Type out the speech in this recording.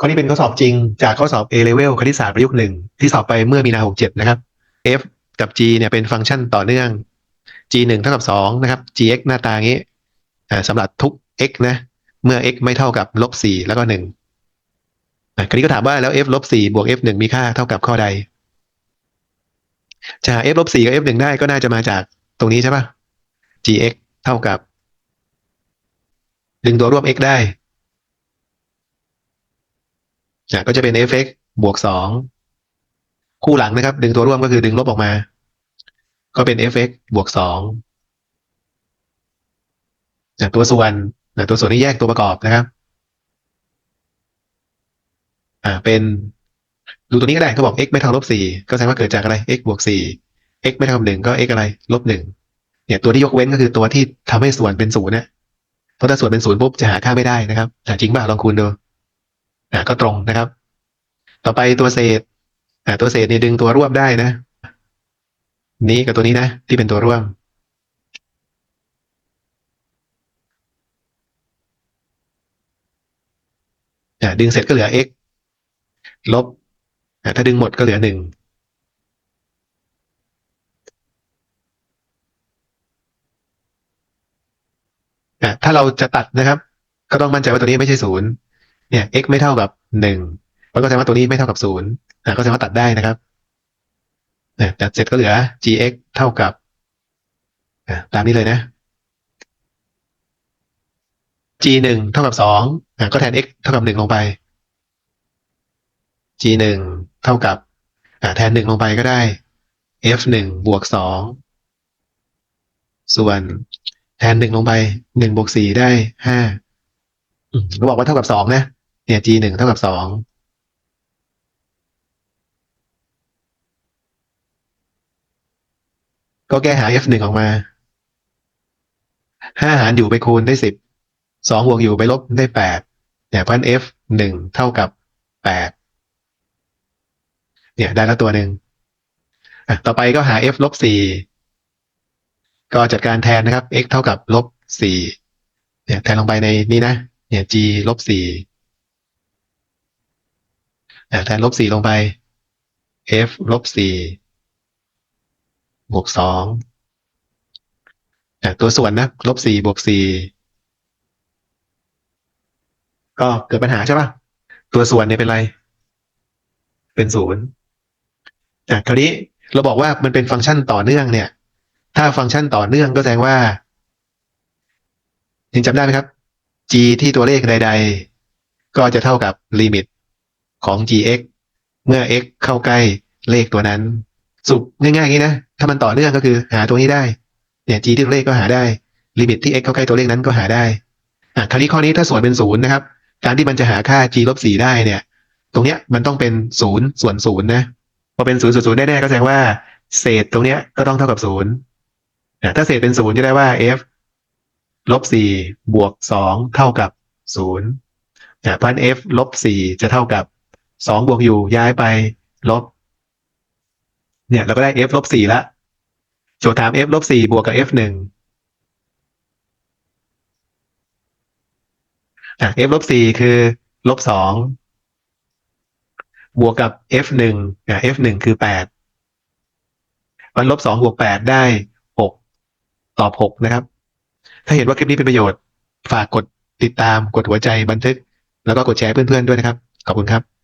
ข้อนี้เป็นข้อสอบจริงจากข้อสอบ A level คณิตศาสตร์ประยุกต์หนึ่งที่สอบไปเมื่อมีนา67นะครับ f กับ g เนี่ยเป็นฟังก์ชันต่อเนื่อง g หนึ่งเท่ากับสองนะครับ gx หน้าตางี้สำหรับทุก x นะ เมื่อ x ไม่เท่ากับลบสี่แล้วก็หนึ่งคราวนี้ก็ถามว่าแล้ว f ลบสี่บวก f หนึ่งมีค่าเท่ากับข้อใดจะหา f ลบสี่กับ f หนึ่งได้ก็น่าจะมาจากตรงนี้ใช่ปะ gx เท่ากับ ดึงตัวร่วม x ได้ อะก็จะเป็น fx บวกสองคู่หลังนะครับ ดึงตัวร่วมก็คือดึงลบออกมา ก็เป็น fx บวกสองอะตัวส่วนอะตัวส่วนนี้แยกตัวประกอบนะครับ อ่าเป็นดูตัวนี้ก็ได้เขาบอก x ไม่เท่าลบสี่ก็แสดงว่าเกิดจากอะไร x บวกสี่ x ไม่เท่ากับหนึ่งก็ x อะไรลบหนึ่งเนี่ยตัวที่ยกเว้นก็คือตัวที่ทำให้ส่วนเป็นศูนย์นะเพราะถ้าส่วนเป็นศูนย์ปุ๊บจะหาค่าไม่ได้นะครับอ่จริงป่ะลองคูณดู อ่าก็ตรงนะครับ ต่อไปตัวเศษอ่าตัวเศษเนี่ยดึงตัวร่วมได้นะ นี้กับตัวนี้นะ ที่เป็นตัวร่วม ดึงเสร็จก็เหลือ x ลบ ถ้าดึงหมดก็เหลือหนึ่งถ้าเราจะตัดนะครับ ก็ต้องมั่นใจว่าตัวนี้ไม่ใช่ศูนย์ เนี่ย x ไม่เท่ากับหนึ่งมันก็แสดงว่าตัวนี้ไม่เท่ากับศูนย์อ่าก็แสดงว่าตัดได้นะครับอ่าตัดเสร็จก็เหลือ gx เท่ากับตามนี้เลยนะ g หนึ่งเท่ากับสองอ่ก็แทน x เท่ากับหนึ่งลงไป g หนึ่งเท่ากับแทนหนึ่งลงไปก็ได้ f หนึ่งบวกสองส่วนแทนหนึ่งลงไปหนึ่งบวกสี่ได้ห้าก็บอกว่าเท่ากับสองนะ เนี่ย g หนึ่งเท่ากับสองก็แก้หา f หนึ่งออกมาห้าหารอยู่ไปคูณได้สิบสองบวกอยู่ไปลบได้แปดเนี่ยพราะฉะนั้น f หนึ่งเท่ากับแปดเนี่ยได้แล้วตัวหนึ่งต่อไปก็หา f ลบสี่ก็จัดการแทนนะครับ x เท่ากับลบสี่เนี่ยแทนลงไปในนี้นะ เนี่ย g ลบสี่ แทนลบสี่ลงไป f ลบสี่บวกสองตัวส่วนนะลบสี่บวกสี่ก็เกิดปัญหาใช่ป่ะตัวส่วนเนี่ยเป็นไร เป็นศูนย์อะคราวนี้เราบอกว่ามันเป็นฟังก์ชันต่อเนื่องเนี่ย ถ้าฟังก์ชันต่อเนื่องก็แสดงว่ายังจำได้ไหมครับ g ที่ตัวเลขใด ๆ ก็จะเท่ากับลิมิต ของ gx เมื่อ x เข้าใกล้เลขตัวนั้นสุปง่ายๆอย่างนี้นะ ถ้ามันต่อเนื่องก็คือหาตัวนี้ได้ เนี่ย g ที่ตัวเลขก็หาได้ ลิมิตที่ x เข้าใกล้ตัวเลขนั้นก็หาได้ อะคราวนี้ข้อนี้ถ้าส่วนเป็นศูนย์นะครับ การที่มันจะหาค่า g ลบสี่ได้เนี่ย ตรงเนี้ยมันต้องเป็นศูนย์ส่วนศูนย์นะ พอเป็นศูนย์ส่วนศูนย์แน่ๆก็แสดงว่า เศษตรงเนี้ยก็ต้องเท่ากับศูนย์อะถ้าเศษเป็นศูนย์จะได้ว่า f ลบสี่บวกสองเท่ากับศูนย์เพราะฉะนั้น f ลบสี่จะเท่ากับ สองบวกอยู่ย้ายไปลบ เนี่ยเราก็ได้ f ลบสี่ละโจทย์ถาม f ลบสี่บวกกับ f หนึ่งอะ f ลบสี่คือลบสองบวกกับ f หนึ่งอะ f หนึ่งคือแปดมันลบสองบวกแปดได้หกตอบหกนะครับ ถ้าเห็นว่าคลิปนี้เป็นประโยชน์ ฝากกดติดตามกดหัวใจบันทึก แล้วก็กดแชร์เพื่อนๆด้วยนะครับ ขอบคุณครับ